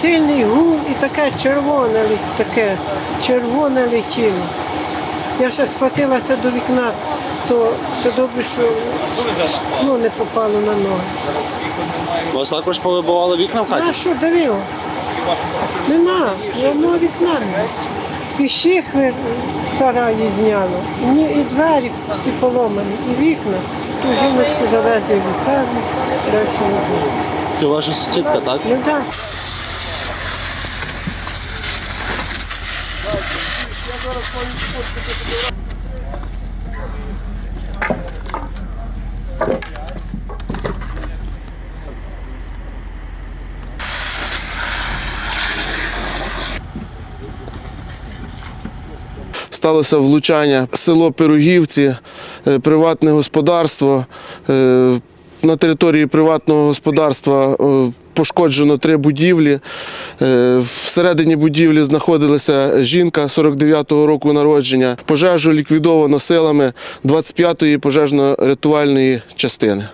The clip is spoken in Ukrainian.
Сильний гул і таке червоне таке, червоне летіло. Я ще схватилася до вікна, то все добре, що ну, не попало на ноги. У Вас також повибивало вікна в хаті? На що давило? Нема, нема вікна. І шихвер сараї зняло, і двері всі поломані, і вікна. Ту жіночку завезли в лікарню, далі не було. Це ваша сусідка, так? Ну так. Сталося влучання село Пирогівці, е, приватне господарство. Е, На території приватного господарства е, пошкоджено три будівлі. Всередині будівлі знаходилася жінка 49-го року народження. Пожежу ліквідовано силами 25-ї пожежно-рятувальної частини.